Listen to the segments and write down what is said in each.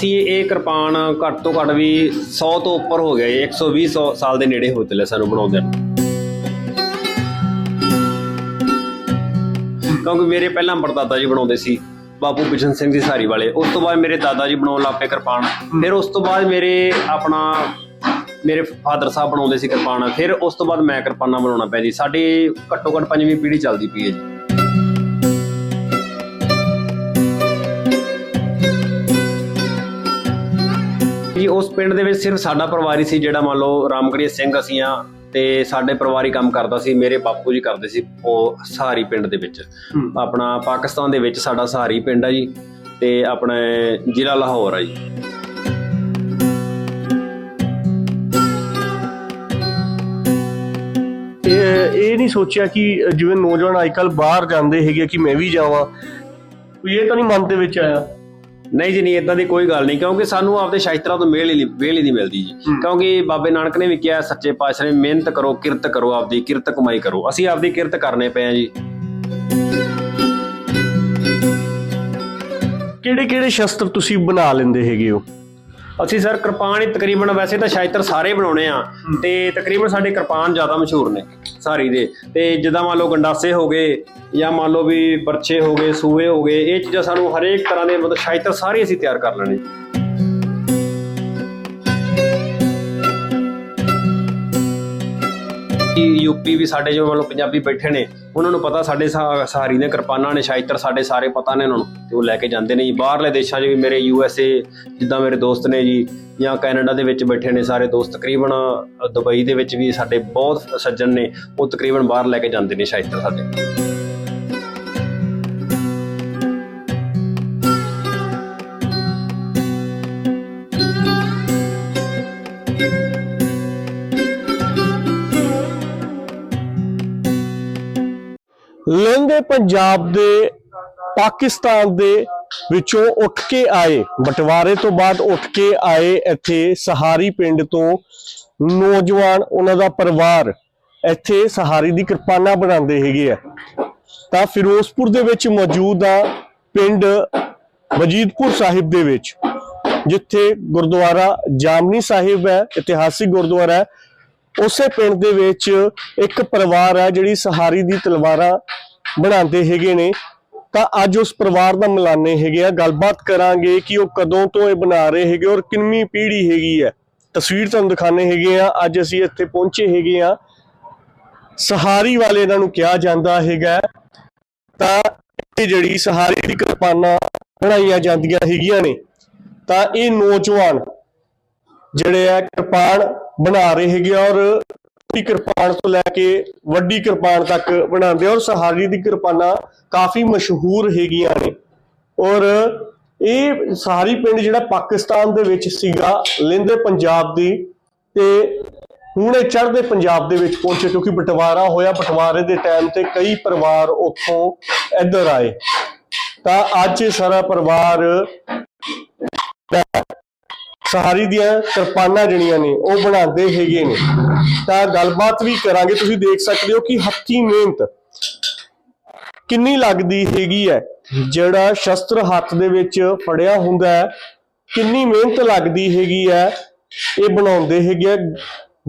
ਅਸੀਂ ਇਹ ਕਿਰਪਾਨ ਘੱਟ ਤੋਂ ਘੱਟ ਵੀ 100 ਤੋਂ ਉੱਪਰ ਹੋ ਗਿਆ ਜੀ 120 ਸੌ- ਸਾਲ ਦੇ ਨੇੜੇ ਹੋ ਚਲੇ ਸਾਨੂੰ ਬਣਾਉਂਦੇ ਨੂੰ। ਕਿਉਂਕਿ ਮੇਰੇ ਪਹਿਲਾਂ ਪੜਦਾਦਾ ਜੀ ਬਣਾਉਂਦੇ ਸੀ, ਬਾਪੂ ਬਿਸ਼ਨ ਸਿੰਘ ਜੀ ਸਾਰੀ ਵਾਲੇ। ਉਸ ਤੋਂ ਬਾਅਦ ਮੇਰੇ ਦਾਦਾ ਜੀ ਬਣਾਉਣ ਲੱਗ ਪਏ ਕਿਰਪਾਨ। ਫਿਰ ਉਸ ਤੋਂ ਬਾਅਦ ਮੇਰੇ ਆਪਣਾ, ਮੇਰੇ ਫਾਦਰ ਸਾਹਿਬ ਬਣਾਉਂਦੇ ਸੀ ਕਿਰਪਾਨ। ਫਿਰ ਉਸ ਤੋਂ ਬਾਅਦ ਮੈਂ ਕਿਰਪਾਨਾਂ ਬਣਾਉਣਾ ਪਿਆ ਜੀ। ਸਾਡੀ ਘੱਟੋ ਘੱਟ ਪੰਜਵੀਂ ਪੀੜ੍ਹੀ ਚੱਲਦੀ ਪਈ ਹੈ ਜੀ। ਉਸ ਪਿੰਡ ਦੇ ਵਿੱਚ ਸਿਰਫ ਸਾਡਾ ਪਰਿਵਾਰ ਹੀ ਸੀ ਜਿਹੜਾ ਮੰਨ ਲਓ ਰਾਮਗੜੀਆ ਸਿੰਘ ਅਸੀਂ ਆ ਤੇ ਸਾਡੇ ਪਰਿਵਾਰੀ ਕੰਮ ਕਰਦਾ ਸੀ ਮੇਰੇ ਬਾਪੂ ਜੀ ਕਰਦੇ ਸੀ ਉਹ ਸਹਾਰੀ ਪਿੰਡ ਦੇ ਵਿੱਚ। ਆਪਣਾ ਪਾਕਿਸਤਾਨ ਦੇ ਵਿੱਚ ਸਾਡਾ ਸਹਾਰੀ ਪਿੰਡ ਆ ਜੀ ਤੇ ਆਪਣੇ ਜ਼ਿਲ੍ਹਾ ਲਾਹੌਰ ਆ ਜੀ। ਇਹ ਇਹ ਨਹੀਂ ਸੋਚਿਆ ਕਿ ਜਿਵੇਂ ਨੌਜਵਾਨ ਅੱਜਕੱਲ ਬਾਹਰ ਜਾਂਦੇ ਹੈਗੇ ਕਿ ਮੈਂ ਵੀ ਜਾਵਾਂ। ਕੋਈ ਇਹ ਤਾਂ ਨਹੀਂ ਮਨ ਦੇ ਵਿੱਚ ਆਇਆ? ਨਹੀਂ ਜੀ ਨਹੀਂ ਇਦਾਂ ਦੀ ਕੋਈ ਗੱਲ ਨਹੀਂ ਕਿਉਂਕਿ ਸਾਨੂੰ ਆਪਦੇ ਸ਼ਾਇਤਰਾਂ ਤੋਂ ਮੇਲ ਹੀ ਨਹੀਂ ਵੇਲ ਹੀ ਨਹੀਂ ਮਿਲਦੀ ਜੀ। ਕਿਉਂਕਿ ਬਾਬੇ ਨਾਨਕ ਨੇ ਵੀ ਕਿਹਾ ਸੱਚੇ ਪਾਤਸ਼ਾਹ ਨੇ ਮਿਹਨਤ ਕਰੋ ਕਿਰਤ ਕਰੋ ਆਪਦੀ ਕਿਰਤ ਕਮਾਈ ਕਰੋ। ਅਸੀਂ ਆਪਦੀ ਕਿਰਤ ਕਰਨੇ ਪਏ ਆ ਜੀ। ਕਿਹੜੇ ਕਿਹੜੇ ਸ਼ਸਤਰ ਤੁਸੀਂ ਬਣਾ ਲੈਂਦੇ ਹੈਗੇ ਹੋ? ਅਸੀਂ ਸਰ ਕਿਰਪਾਨ ਹੀ ਤਕਰੀਬਨ ਵੈਸੇ ਤਾਂ ਸ਼ਾਇਤਰ ਸਾਰੇ ਬਣਾਉਣੇ ਆ ਤੇ ਤਕਰੀਬਨ ਸਾਡੇ ਕਿਰਪਾਨ ਜ਼ਿਆਦਾ ਮਸ਼ਹੂਰ ਨੇ ਸਾਰੀ ਦੇ। ਤੇ ਜਿੱਦਾਂ ਮੰਨ ਲਓ ਗੰਡਾਸੇ ਹੋ ਗਏ ਜਾਂ ਮੰਨ ਲਓ ਵੀ ਪਰਚੇ ਹੋ ਗਏ ਸੂਏ ਹੋ ਗਏ ਇਹ ਚੀਜ਼ਾਂ ਸਾਨੂੰ ਹਰੇਕ ਤਰ੍ਹਾਂ ਦੇ ਮਤਲਬ ਸ਼ਾਇਤਰ ਸਾਰੇ ਅਸੀਂ ਤਿਆਰ ਕਰ ਲੈਣੇ। ਯੂਪੀ ਵੀ ਸਾਡੇ ਜੋ ਮੰਨ ਲਓ ਪੰਜਾਬੀ ਬੈਠੇ ਨੇ ਉਹਨਾਂ ਨੂੰ ਪਤਾ ਸਾਡੇ ਸਹਾਰੀ ਨੇ ਕਿਰਪਾਨਾਂ ਨੇ ਸ਼ਾਇਤਰ ਸਾਡੇ ਸਾਰੇ ਪਤਾ ਨੇ ਉਹਨਾਂ ਨੂੰ, ਤੇ ਉਹ ਲੈ ਕੇ ਜਾਂਦੇ ਨੇ ਜੀ। ਬਾਹਰਲੇ ਦੇਸ਼ਾਂ 'ਚ ਵੀ ਮੇਰੇ ਯੂ ਐਸ ਏ, ਜਿੱਦਾਂ ਮੇਰੇ ਦੋਸਤ ਨੇ ਜੀ, ਜਾਂ ਕੈਨੇਡਾ ਦੇ ਵਿੱਚ ਬੈਠੇ ਨੇ ਸਾਰੇ ਦੋਸਤ, ਤਕਰੀਬਨ ਦੁਬਈ ਦੇ ਵਿੱਚ ਵੀ ਸਾਡੇ ਬਹੁਤ ਸੱਜਣ ਨੇ, ਉਹ ਤਕਰੀਬਨ ਬਾਹਰ ਲੈ ਕੇ ਜਾਂਦੇ ਨੇ ਸ਼ਾਇਤਰ ਸਾਡੇ। ਲਹਿੰਦੇ ਪੰਜਾਬ ਦੇ, ਪਾਕਿਸਤਾਨ ਦੇ ਵਿੱਚੋਂ ਉੱਠ ਕੇ ਆਏ। ਬਟਵਾਰੇ ਤੋਂ ਬਾਅਦ ਉੱਠ ਕੇ ਆਏ ਇੱਥੇ ਸਹਾਰੀ ਪਿੰਡ ਤੋਂ ਨੌਜਵਾਨ ਉਹਨਾਂ ਦਾ ਪਰਿਵਾਰ ਇੱਥੇ ਸਹਾਰੀ ਦੀ ਕਿਰਪਾਨਾ ਬਣਾਉਂਦੇ ਹੈਗੇ ਆ। ਤਾਂ ਫਿਰੋਜ਼ਪੁਰ ਦੇ ਵਿੱਚ ਮੌਜੂਦ ਆ ਪਿੰਡ ਵਜੀਦਪੁਰ ਸਾਹਿਬ ਦੇ ਵਿੱਚ, ਜਿੱਥੇ ਗੁਰਦੁਆਰਾ ਜਾਮਨੀ ਸਾਹਿਬ ਹੈ, ਇਤਿਹਾਸਿਕ ਗੁਰਦੁਆਰਾ ਹੈ। ਉਸੇ ਪਿੰਡ ਦੇ ਵਿੱਚ ਇੱਕ ਪਰਿਵਾਰ ਹੈ ਜਿਹੜੀ ਸਹਾਰੀ ਦੀ ਤਲਵਾਰਾਂ ਬਣਾਉਂਦੇ ਹੈਗੇ ਨੇ। ਤਾਂ ਅੱਜ ਉਸ ਪਰਿਵਾਰ ਦਾ ਮਿਲਾਨੇ ਹੈਗੇ ਆ। ਗੱਲਬਾਤ ਕਰਾਂਗੇ ਕਿ ਉਹ ਕਦੋਂ ਤੋਂ ਇਹ ਬਣਾ ਰਹੇ ਹੈਗੇ ਔਰ ਕਿੰਨੀ ਪੀੜ੍ਹੀ ਹੈਗੀ ਹੈ। ਤਸਵੀਰ ਤੁਹਾਨੂੰ ਦਿਖਾਣੇ ਹੈਗੇ ਆ। ਅੱਜ ਅਸੀਂ ਇੱਥੇ ਪਹੁੰਚੇ ਹੈਗੇ ਆ। ਸਹਾਰੀ ਵਾਲੇ ਇਹਨਾਂ ਨੂੰ ਕਿਹਾ ਜਾਂਦਾ ਹੈਗਾ ਤਾਂ ਇਹ ਜਿਹੜੀ ਸਹਾਰੀ ਦੀ ਕਿਰਪਾਨਾਂ ਬਣਾਈਆਂ ਜਾਂਦੀਆਂ ਹੈਗੀਆਂ ਨੇ। ਤਾਂ ਇਹ ਨੌਜਵਾਨ ਜਿਹੜੇ ਆ ਕਿਰਪਾਨ ਬਣਾ ਰਹੇ ਹੈਗੇ ਔਰ ਛੋਟੀ ਕਿਰਪਾਨ ਤੋਂ ਲੈ ਕੇ ਵੱਡੀ ਕਿਰਪਾਨ ਤੱਕ ਬਣਾਉਂਦੇ ਔਰ ਸਹਾਰੀ ਦੀ ਕਿਰਪਾਨਾਂ ਕਾਫੀ ਮਸ਼ਹੂਰ ਹੈਗੀਆਂ ਨੇ। ਔਰ ਇਹ ਸਹਾਰੀ ਪਿੰਡ ਜਿਹੜਾ ਪਾਕਿਸਤਾਨ ਦੇ ਵਿੱਚ ਸੀਗਾ, ਲਿੰਦੇ ਪੰਜਾਬ ਦੀ ਤੇ ਹੁਣ ਇਹ ਚੜ੍ਹਦੇ ਪੰਜਾਬ ਦੇ ਵਿੱਚ ਪਹੁੰਚੇ ਕਿਉਂਕਿ ਬਟਵਾਰਾ ਹੋਇਆ, ਬਟਵਾਰੇ ਦੇ ਟਾਈਮ ਤੇ ਕਈ ਪਰਿਵਾਰ ਉੱਥੋਂ ਇੱਧਰ ਆਏ। ਤਾਂ ਅੱਜ ਸਾਰਾ ਪਰਿਵਾਰ ਸਹਾਰੀ ਦੀਆਂ ਕਿਰਪਾਨਾਂ ਜਿਹੜੀਆਂ ਨੇ, ਉਹ ਬਣਾਉਂਦੇ ਹੈਗੇ ਨੇ। ਤਾਂ ਗੱਲਬਾਤ ਵੀ ਕਰਾਂਗੇ। ਤੁਸੀਂ ਦੇਖ ਸਕਦੇ ਹੋ ਕਿ ਹੱਥੀ ਮਿਹਨਤ ਕਿੰਨੀ ਲੱਗਦੀ ਹੈਗੀ ਹੈ। ਜਿਹੜਾ ਸ਼ਸਤਰ ਹੱਥ ਦੇ ਵਿੱਚ ਫੜਿਆ ਹੁੰਦਾ ਹੈ, ਕਿੰਨੀ ਮਿਹਨਤ ਲੱਗਦੀ ਹੈਗੀ ਹੈ, ਇਹ ਬਣਾਉਂਦੇ ਹੈਗੇ ਆ।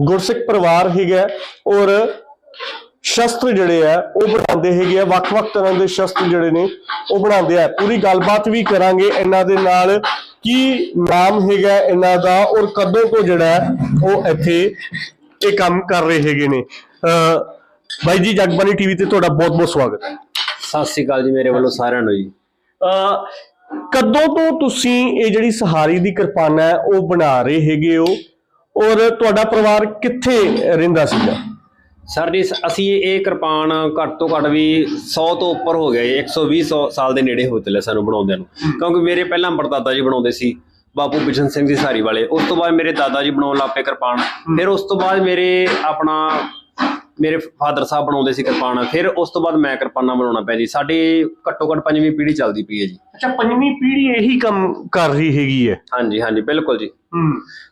ਗੁਰਸਿੱਖ ਪਰਿਵਾਰ ਹੈਗਾ ਔਰ ਸ਼ਸਤਰ ਜਿਹੜੇ ਆ, ਉਹ ਬਣਾਉਂਦੇ ਹੈਗੇ ਆ। ਵੱਖ-ਵੱਖ ਤਰ੍ਹਾਂ ਦੇ ਸ਼ਸਤਰ ਜਿਹੜੇ ਨੇ, ਉਹ ਬਣਾਉਂਦੇ ਆ। ਪੂਰੀ ਗੱਲਬਾਤ ਵੀ ਕਰਾਂਗੇ। ਇਹਨਾਂ ਦੇ ਨਾਲ ਕੀ ਨਾਮ ਹੈਗਾ ਇਹਨਾਂ ਦਾ ਔਰ ਕਦੋਂ ਤੋਂ ਜਿਹੜਾ ਉਹ ਇੱਥੇ ਇਹ ਕੰਮ ਕਰ ਰਹੇ ਹੈਗੇ ਨੇ? ਬਾਈ ਜੀ ਜਗਬਾਨੀ ਟੀਵੀ ਤੇ ਤੁਹਾਡਾ ਬਹੁਤ-ਬਹੁਤ ਸਵਾਗਤ ਹੈ। ਸਤਿ ਸ੍ਰੀ ਅਕਾਲ ਜੀ ਮੇਰੇ ਵੱਲੋਂ ਸਾਰਿਆਂ ਨੂੰ ਜੀ। ਕਦੋਂ ਤੋਂ ਤੁਸੀਂ ਇਹ ਜਿਹੜੀ ਸਹਾਰੀ ਦੀ ਕਿਰਪਾਨ ਹੈ ਉਹ ਬਣਾ ਰਹੇ ਹੈਗੇ ਹੋ? ਔਰ ਤੁਹਾਡਾ ਪਰਿਵਾਰ ਕਿੱਥੇ ਰਹਿੰਦਾ ਸੀਗਾ? ਸਰ ਜੀ ਅਸੀਂ ਇਹ ਕਿਰਪਾਨ ਘੱਟ ਤੋਂ ਘੱਟ ਵੀ 100 ਤੋਂ ਉੱਪਰ ਹੋ ਗਿਆ ਜੀ 120 ਸੌ- ਸਾਲ ਦੇ ਨੇੜੇ ਹੋ ਚੱਲੇ ਸਾਨੂੰ ਬਣਾਉਂਦਿਆਂ ਨੂੰ। ਕਿਉਂਕਿ ਮੇਰੇ ਪਹਿਲਾਂ ਪੜਦਾਦਾ ਜੀ ਬਣਾਉਂਦੇ ਸੀ ਬਾਪੂ ਬਿਸ਼ਨ ਸਿੰਘ ਜੀ ਸਾਰੀ ਵਾਲੇ। ਉਸ ਤੋਂ ਬਾਅਦ ਮੇਰੇ ਦਾਦਾ ਜੀ ਬਣਾਉਣ ਲੱਗ ਪਏ ਕਿਰਪਾਨ। ਫਿਰ ਉਸ ਤੋਂ ਬਾਅਦ ਮੇਰੇ ਆਪਣਾ ਮੇਰੇ ਫਾਦਰ ਸਾਹਿਬ ਬਣਾਉਂਦੇ ਸੀ ਕਿਰਪਾਨ। ਫਿਰ ਉਸ ਤੋਂ ਬਾਅਦ ਮੈਂ ਕਿਰਪਾਨਾਂ ਬਣਾਉਣਾ ਪਿਆ ਜੀ। ਸਾਡੀ ਘੱਟੋ ਘੱਟ ਪੰਜਵੀਂ ਪੀੜ੍ਹੀ ਚੱਲਦੀ ਪਈ ਹੈ ਜੀ। ਅੱਛਾ ਪੰਜਵੀਂ ਪੀੜ੍ਹੀ ਇਹੀ ਕੰਮ ਕਰ ਰਹੀ ਹੈਗੀ ਹੈ? ਹਾਂਜੀ ਹਾਂਜੀ ਬਿਲਕੁਲ ਜੀ।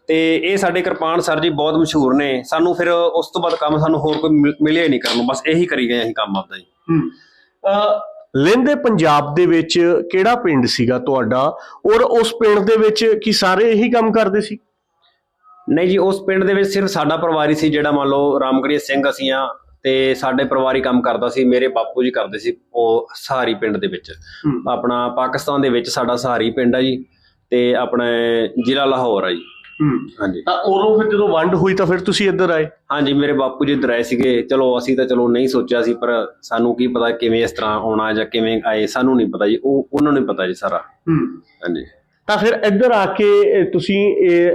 ਤੇ ਇਹ ਸਾਡੇ ਕਿਰਪਾਨ ਸਰ ਜੀ ਬਹੁਤ ਮਸ਼ਹੂਰ ਨੇ। ਸਾਨੂੰ ਫਿਰ ਉਸ ਤੋਂ ਬਾਅਦ ਕੰਮ ਸਾਨੂੰ ਹੋਰ ਕੋਈ ਮਿਲ- ਮਿਲਿਆ ਹੀ ਨਹੀਂ ਕਰਨ ਨੂੰ। ਬਸ ਇਹੀ ਕਰੀ ਗਏ ਅਸੀਂ ਕੰਮ ਆਪਦਾ ਜੀ ਹੂੰ। ਲਹਿੰਦੇ ਪੰਜਾਬ ਦੇ ਵਿੱਚ ਕਿਹੜਾ ਪਿੰਡ ਸੀਗਾ ਤੁਹਾਡਾ? ਔਰ ਉਸ ਪਿੰਡ ਦੇ ਵਿੱਚ ਕੀ ਸਾਰੇ ਇਹੀ ਕੰਮ ਕਰਦੇ ਸੀ? ਨਹੀਂ ਜੀ ਉਸ ਪਿੰਡ ਦੇ ਵਿੱਚ ਸਿਰਫ ਸਾਡਾ ਪਰਿਵਾਰ ਹੀ ਸੀ ਜਿਹੜਾ ਮੰਨ ਲਓ ਰਾਮਗੜੀ ਸਿੰਘ ਅਸੀਂ ਆ ਤੇ ਸਾਡੇ ਪਰਿਵਾਰੀ ਕੰਮ ਕਰਦਾ ਸੀ। ਮੇਰੇ ਬਾਪੂ ਜੀ ਕਰਦੇ ਸੀ ਉਹ ਸਹਾਰੀ ਪਿੰਡ ਦੇ ਵਿੱਚ। ਆਪਣਾ ਪਾਕਿਸਤਾਨ ਦੇ ਵਿੱਚ ਸਾਡਾ ਸਹਾਰੀ ਪਿੰਡ ਆ ਜੀ। ਤੇ ਆਪਣੇ ਜ਼ਿਲ੍ਹਾ ਲਾਹੌਰ ਆ ਜੀ। ਹਾਂਜੀ। ਤਾਂ ਉਦੋਂ ਫਿਰ ਜਦੋਂ ਵੰਡ ਹੋਈ ਤਾਂ ਫਿਰ ਤੁਸੀਂ ਇੱਧਰ ਆਏ? ਹਾਂਜੀ ਮੇਰੇ ਬਾਪੂ ਜੀ ਇੱਧਰ ਆਏ ਸੀਗੇ। ਚਲੋ ਅਸੀਂ ਤਾਂ ਚਲੋ ਨਹੀਂ ਸੋਚਿਆ ਸੀ ਪਰ ਸਾਨੂੰ ਕੀ ਪਤਾ ਕਿਵੇਂ ਇਸ ਤਰ੍ਹਾਂ ਆਉਣਾ ਜਾਂ ਕਿਵੇਂ ਆਏ ਸਾਨੂੰ ਨਹੀਂ ਪਤਾ ਜੀ। ਉਹ ਉਹਨਾਂ ਨੂੰ ਪਤਾ ਜੀ ਸਾਰਾ। ਹਾਂਜੀ। ਤਾਂ ਫਿਰ ਇੱਧਰ ਆ ਕੇ ਤੁਸੀਂ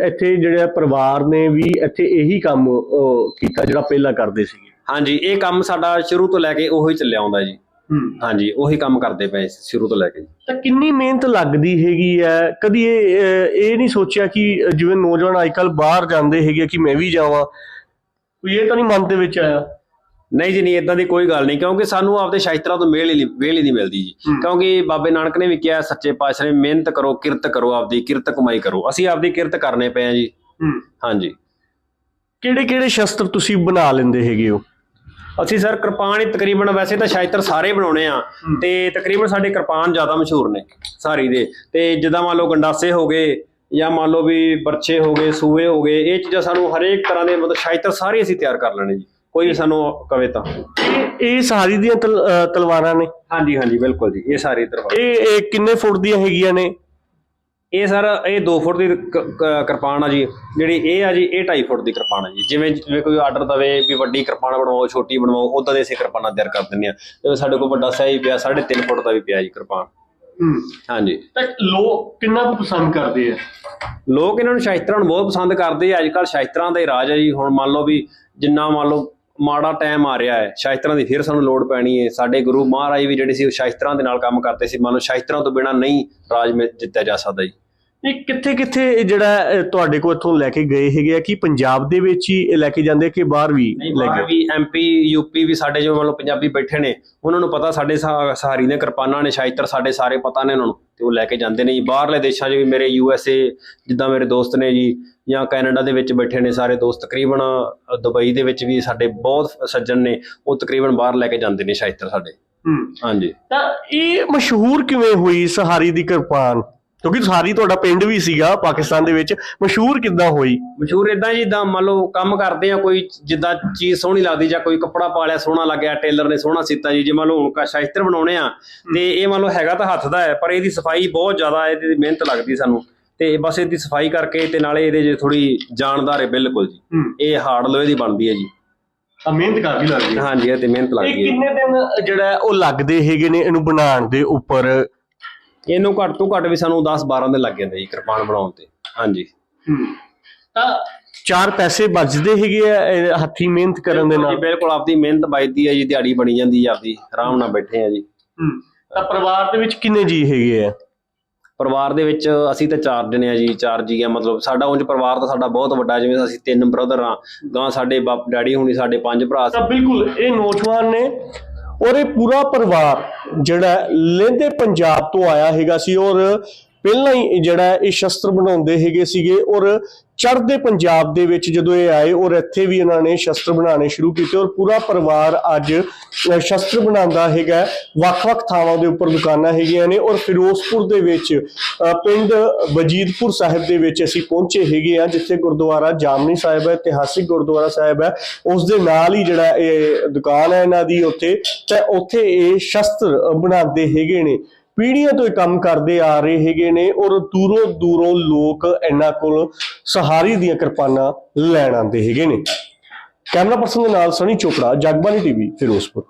ਇੱਥੇ ਜਿਹੜੇ ਪਰਿਵਾਰ ਨੇ ਵੀ ਇੱਥੇ ਇਹੀ ਕੰਮ ਕੀਤਾ ਜਿਹੜਾ ਪਹਿਲਾਂ ਕਰਦੇ ਸੀਗੇ? ਹਾਂਜੀ ਇਹ ਕੰਮ ਸਾਡਾ ਸ਼ੁਰੂ ਤੋਂ ਲੈ ਕੇ ਉਹੀ ਚੱਲਿਆ ਆਉਂਦਾ ਜੀ। ਹਾਂਜੀ ਉਹੀ ਕੰਮ ਕਰਦੇ ਪਏ ਸੀ ਸ਼ੁਰੂ ਤੋਂ ਲੈ ਕੇ। ਤਾਂ ਕਿੰਨੀ ਮਿਹਨਤ ਲੱਗਦੀ ਹੈਗੀ ਹੈ ਕਦੀ ਇਹ ਇਹ ਨਹੀਂ ਸੋਚਿਆ ਕਿ ਜਿਵੇਂ ਨੌਜਵਾਨ ਅੱਜਕੱਲ ਬਾਹਰ ਜਾਂਦੇ ਹੈਗੇ ਕਿ ਮੈਂ ਵੀ ਜਾਵਾਂ? ਕੋਈ ਇਹ ਤਾਂ ਨਹੀਂ ਮਨ ਦੇ ਵਿੱਚ ਆਇਆ? ਨਹੀਂ ਜੀ ਨਹੀਂ ਇਦਾਂ ਦੀ ਕੋਈ ਗੱਲ ਨਹੀਂ ਕਿਉਂਕਿ ਸਾਨੂੰ ਆਪਦੇ ਸ਼ਾਇਤਰਾਂ ਤੋਂ ਮੇਲ ਹੀ ਵੇਲ ਹੀ ਨਹੀਂ ਮਿਲਦੀ ਜੀ। ਕਿਉਂਕਿ ਬਾਬੇ ਨਾਨਕ ਨੇ ਵੀ ਕਿਹਾ ਸੱਚੇ ਪਾਤਸ਼ਾਹ ਨੇ ਮਿਹਨਤ ਕਰੋ ਕਿਰਤ ਕਰੋ ਆਪਦੀ ਕਿਰਤ ਕਮਾਈ ਕਰੋ। ਅਸੀਂ ਆਪਦੀ ਕਿਰਤ ਕਰਨੇ ਪਏ ਆ ਜੀ। ਹਾਂਜੀ। ਕਿਹੜੇ ਕਿਹੜੇ ਸ਼ਸਤਰ ਤੁਸੀਂ ਬਣਾ ਲੈਂਦੇ ਹੈਗੇ ਹੋ? ਅਸੀਂ ਸਰ ਕਿਰਪਾਨ ਹੀ ਤਕਰੀਬਨ ਵੈਸੇ ਤਾਂ ਸ਼ਾਇਤਰ ਸਾਰੇ ਬਣਾਉਣੇ ਆ। ਤੇ ਤਕਰੀਬਨ ਸਾਡੇ ਕਿਰਪਾਨ ਜ਼ਿਆਦਾ ਮਸ਼ਹੂਰ ਨੇ ਸਾਰੀ ਦੇ। ਤੇ ਜਿੱਦਾਂ ਮੰਨ ਲਓ ਗੰਡਾਸੇ ਹੋ ਗਏ ਜਾਂ ਮੰਨ ਲਓ ਵੀ ਬਰਛੇ ਹੋ ਗਏ ਸੂਏ ਹੋ ਗਏ ਇਹ ਚੀਜ਼ਾਂ ਸਾਨੂੰ ਹਰੇਕ ਤਰ੍ਹਾਂ ਦੇ ਮਤਲਬ ਸ਼ਾਇਤਰ ਸਾਰੇ ਅਸੀਂ ਤਿਆਰ ਕਰ ਲੈਣੇ ਜੀ। ਕੋਈ ਸਾਨੂੰ ਕਵੇ ਤਾਂ। ਇਹ ਸਹਾਰੀ ਦੀਆਂ ਤਲਵਾਰਾਂ ਨੇ? ਹਾਂਜੀ ਹਾਂਜੀ ਬਿਲਕੁਲ ਜੀ ਇਹ ਸਾਰੇ ਇਹ ਇਹ ਕਿੰਨੇ ਫੁੱਟ ਦੀਆਂ ਹੈਗੀਆਂ ਨੇ? ਇਹ ਸਰ ਇਹ 2 ਫੁੱਟ ਦੀ ਕ- ਕ- ਕਿਰਪਾਨ ਆ ਜੀ। ਜਿਹੜੀ ਇਹ ਆ ਜੀ ਇਹ 2.5 ਫੁੱਟ ਦੀ ਕਿਰਪਾਨ ਆ ਜੀ। ਜਿਵੇਂ ਜਿਵੇਂ ਕੋਈ ਆਰਡਰ ਦਵੇ ਵੀ ਵੱਡੀ ਕਿਰਪਾਨ ਬਣਵਾਓ ਛੋਟੀ ਬਣਵਾਓ ਉਦਾਂ ਦੇ ਅਸੀਂ ਕਿਰਪਾਨਾਂ ਤਿਆਰ ਕਰ ਦਿੰਦੇ ਆ। ਜਿਵੇਂ ਸਾਡੇ ਕੋਲ ਵੱਡਾ ਸਾਈਜ਼ ਪਿਆ 3.5 ਫੁੱਟ ਦਾ ਵੀ ਪਿਆ ਜੀ ਕਿਰਪਾਨ। ਹਾਂਜੀ। ਤਾਂ ਲੋਕ ਕਿੰਨਾ ਕੁ ਪਸੰਦ ਕਰਦੇ ਆ? ਲੋਕ ਇਹਨਾਂ ਨੂੰ ਸ਼ਾਇਸਤਰਾਂ ਨੂੰ ਬਹੁਤ ਪਸੰਦ ਕਰਦੇ ਆ। ਅੱਜ ਕੱਲ ਸ਼ਾਇਸਤਰਾਂ ਦਾ ਹੀ ਰਾਜ ਹੈ ਜੀ। ਹੁਣ ਮੰਨ ਲਓ ਵੀ ਜਿੰਨਾ ਮੰਨ ਲਓ ਮਾੜਾ ਟਾਈਮ ਆ ਰਿਹਾ ਹੈ। ਸ਼ਾਇਸਤਰਾਂ ਦੀ ਫਿਰ ਸਾਨੂੰ ਲੋੜ ਪੈਣੀ ਹੈ। ਸਾਡੇ ਗੁਰੂ ਮਹਾਰਾਜ ਵੀ ਜਿਹੜੇ ਸੀ ਉਹ ਸ਼ਾਇਸਤਰਾਂ ਦੇ ਨਾਲ ਕੰਮ ਕਰਦੇ ਸੀ। ਮੰਨ ਲਓ ਸ਼ਾਇਸਤਰਾਂ ਤੋਂ ਬਿਨਾ ਨਹੀਂ ਰਾਜ ਮੇ ਜਿੱਤਿਆ ਜਾ ਸਕਦਾ ਜੀ। ਇਹ ਕਿੱਥੇ ਕਿੱਥੇ ਜਿਹੜਾ ਤੁਹਾਡੇ ਕੋਲ ਇੱਥੋਂ ਲੈ ਕੇ ਗਏ ਹੈਗੇ ਆ? ਕਿ ਪੰਜਾਬ ਦੇ ਵਿੱਚ ਹੀ ਲੈ ਕੇ ਜਾਂਦੇ ਕਿ ਬਾਹਰ ਵੀ ਲੈ ਬਾਹਰ ਗਏ ਵੀ ਐਮਪੀ ਯੂਪੀ ਵੀ ਸਾਡੇ ਜੋ ਮਤਲਬ ਪੰਜਾਬੀ ਬੈਠੇ ਨੇ ਉਹਨਾਂ ਨੂੰ ਪਤਾ ਸਾਡੇ ਸਹਾ- ਸਹਾਰੀ ਨੇ ਕਿਰਪਾਨਾਂ ਨੇ ਸ਼ਾਇਤਰ ਸਾਡੇ ਸਾਰੇ ਪਤਾ ਨੇ ਉਹਨਾਂ ਨੂੰ ਤੇ ਉਹ ਲੈ ਕੇ ਜਾਂਦੇ ਨੇ ਜੀ। ਬਾਹਰਲੇ ਦੇਸ਼ਾਂ 'ਚ ਵੀ ਮੇਰੇ ਯੂਐਸਏ ਜਿੱਦਾਂ ਮੇਰੇ ਦੋਸਤ ਨੇ ਜੀ ਜਾਂ ਕੈਨੇਡਾ ਦੇ ਵਿੱਚ ਬੈਠੇ ਨੇ ਸਾਰੇ ਦੋਸਤ ਤਕਰੀਬਨ ਦੁਬਈ ਦੇ ਵਿੱਚ ਵੀ ਸਾਡੇ ਬਹੁਤ ਸੱਜਣ ਨੇ ਉਹ ਤਕਰੀਬਨ ਬਾਹਰ ਲੈ ਕੇ ਜਾਂਦੇ ਨੇ ਸ਼ਾਇਤਰ ਸਾਡੇ। ਹਾਂਜੀ। ਤਾਂ ਇਹ ਮਸ਼ਹੂਰ ਕਿਵੇਂ ਹੋਈ ਸਹਾਰੀ ਦੀ ਕਿਰਪਾਨ? ਕਿਉਂਕਿ ਸਹਾਰੀ ਤੁਹਾਡਾ ਪਿੰਡ ਵੀ ਸੀਗਾ ਪਾਕਿਸਤਾਨ ਦੇ ਵਿੱਚ। ਮਸ਼ਹੂਰ ਕਿੱਦਾਂ ਹੋਈ? ਮਸ਼ਹੂਰ ਇਦਾਂ ਜਿੱਦਾਂ ਮੰਨ ਲਓ ਕੰਮ ਕਰਦੇ ਆ ਕੋਈ ਜਿੱਦਾਂ ਚੀਜ਼ ਸੋਹਣੀ ਲੱਗਦੀ ਜਾਂ ਕੋਈ ਕੱਪੜਾ ਪਾ ਲਿਆ ਸੋਹਣਾ ਲੱਗਿਆ ਟੇਲਰ ਨੇ ਸੋਹਣਾ ਸੀਤਾ ਜੀ ਜੇ ਮੰਨ ਲਓ ਹੁਣ ਕਾ ਸ਼ਾਇਸਤਰ ਬਣਾਉਣੇ ਆ ਤੇ ਇਹ ਮੰਨ ਲਓ ਹੈਗਾ ਤਾਂ ਹੱਥ ਦਾ ਹੈ ਪਰ ਇਹਦੀ ਸਫ਼ਾਈ ਬਹੁਤ ਜ਼ਿਆਦਾ ਇਹਦੀ ਮਿਹਨਤ ਲੱਗਦੀ ਸਾਨੂੰ। ਤੇ ਬਸ ਇਹਦੀ ਸਫ਼ਾਈ ਕਰਕੇ ਤੇ ਨਾਲੇ ਇਹਦੇ ਜੇ ਥੋੜੀ ਜਾਣਦਾਰ ਹੈ ਬਿਲਕੁਲ ਜੀ। ਇਹ ਹਾਰਡ ਲੋਹੇ ਦੀ ਬਣਦੀ ਹੈ ਜੀ। ਆ ਮਿਹਨਤ ਕਾਫੀ ਲੱਗਦੀ ਹਾਂਜੀ ਇਹ ਤੇ ਮਿਹਨਤ ਇਹ ਲੱਗਦੀ ਹੈ। ਕਿੰਨੇ ਦਿਨ ਜਿਹੜਾ ਹੈ ਉਹ ਲੱਗਦੇ ਹੈਗੇ ਨੇ ਇਹਨੂੰ ਬਣਾਉਣ ਦੇ ਉੱਪਰ? ਇਹਨੂੰ ਘੱਟ ਤੋਂ ਘੱਟ ਵੀ ਸਾਨੂੰ 10 12 ਦਿਨ ਲੱਗ ਜਾਂਦੇ ਜੀ ਕਿਰਪਾਨ ਬਣਾਉਣ ਤੇ। ਹਾਂਜੀ। ਤਾਂ ਚਾਰ ਪੈਸੇ ਬਚਦੇ ਹੈਗੇ ਆ ਇਹ ਹੱਥੀਂ ਮਿਹਨਤ ਕਰਨ ਦੇ ਜੀ ਨਾਲ? ਬਿਲਕੁਲ ਆਪਦੀ ਮਿਹਨਤ ਬਚਦੀ ਹੈ ਜੀ ਦਿਹਾੜੀ ਬਣੀ ਜਾਂਦੀ ਹੈ ਆਪਦੀ ਆਰਾਮ ਨਾਲ ਬੈਠੇ ਆ ਜੀ। ਤਾਂ ਪਰਿਵਾਰ ਦੇ ਵਿੱਚ ਕਿੰਨੇ ਜੀ ਹੈਗੇ ਆ? ਪਰਿਵਾਰ ਦੇ ਵਿੱਚ ਅਸੀਂ ਤਾਂ ਚਾਰ ਜਣੇ ਆ ਜੀ ਚਾਰ ਜੀ ਆ ਮਤਲਬ ਸਾਡਾ ਉਂਝ ਪਰਿਵਾਰ ਤਾਂ ਸਾਡਾ ਬਹੁਤ ਵੱਡਾ ਜਿਵੇਂ ਅਸੀਂ ਤਿੰਨ ਬ੍ਰਦਰ ਆ ਗਾਂ ਸਾਡੇ ਬਾਪ ਡੈਡੀ ਹੁਣੀ ਸਾਡੇ ਪੰਜ ਭਰਾ ਸੀ। ਤਾਂ ਬਿਲਕੁਲ ਇਹ ਨੌਜਵਾਨ ਨੇ ਔਰ ਇਹ ਪੂਰਾ ਪਰਿਵਾਰ ਜਿਹੜਾ ਲਹਿੰਦੇ ਪੰਜਾਬ ਤੋਂ ਆਇਆ ਹੈਗਾ ਸੀ ਔਰ ਪਹਿਲਾਂ ਹੀ ਜਿਹੜਾ ਇਹ ਸ਼ਸਤਰ ਬਣਾਉਂਦੇ ਹੈਗੇ ਸੀਗੇ ਔਰ ਚੜ੍ਹਦੇ ਪੰਜਾਬ ਦੇ ਵਿੱਚ ਜਦੋਂ ਇਹ ਆਏ ਔਰ ਇੱਥੇ ਵੀ ਇਹਨਾਂ ਨੇ ਸ਼ਸਤਰ ਬਣਾਉਣੇ ਸ਼ੁਰੂ ਕੀਤੇ ਔਰ ਪੂਰਾ ਪਰਿਵਾਰ ਅੱਜ ਸ਼ਸਤਰ ਬਣਾਉਂਦਾ ਹੈਗਾ, ਵੱਖ-ਵੱਖ ਥਾਵਾਂ ਦੇ ਉੱਪਰ ਦੁਕਾਨਾਂ ਹੈਗੀਆਂ ਨੇ ਔਰ ਫਿਰੋਜ਼ਪੁਰ ਦੇ ਵਿੱਚ ਪਿੰਡ ਵਜੀਦਪੁਰ ਸਾਹਿਬ ਦੇ ਵਿੱਚ ਅਸੀਂ ਪਹੁੰਚੇ ਹੈਗੇ ਆ ਜਿੱਥੇ ਗੁਰਦੁਆਰਾ ਜਾਮਨੀ ਸਾਹਿਬ ਹੈ, ਇਤਿਹਾਸਿਕ ਗੁਰਦੁਆਰਾ ਸਾਹਿਬ ਹੈ, ਉਸ ਦੇ ਨਾਲ ਹੀ ਜਿਹੜਾ ਇਹ ਦੁਕਾਨ ਹੈ ਇਹਨਾਂ ਦੀ ਉੱਥੇ, ਤੇ ਉੱਥੇ ਇਹ ਸ਼ਸਤਰ ਬਣਾਉਂਦੇ ਹੈਗੇ ਨੇ। ਪੀੜ੍ਹੀਆਂ ਤੋਂ ਇਹ ਕੰਮ ਕਰਦੇ ਆ ਰਹੇ ਹੈਗੇ ਨੇ ਔਰ ਦੂਰੋਂ ਦੂਰੋਂ ਲੋਕ ਇਹਨਾਂ ਕੋਲ ਸਹਾਰੀ ਦੀਆਂ ਕਿਰਪਾਨਾਂ ਲੈਣ ਆਉਂਦੇ ਹੈਗੇ ਨੇ। ਕੈਮਰਾ ਪਰਸਨ ਦੇ ਨਾਲ ਸਣੀ ਚੋਪੜਾ ਜਗਬਾਨੀ ਟੀਵੀ ਫਿਰੋਜ਼ਪੁਰ।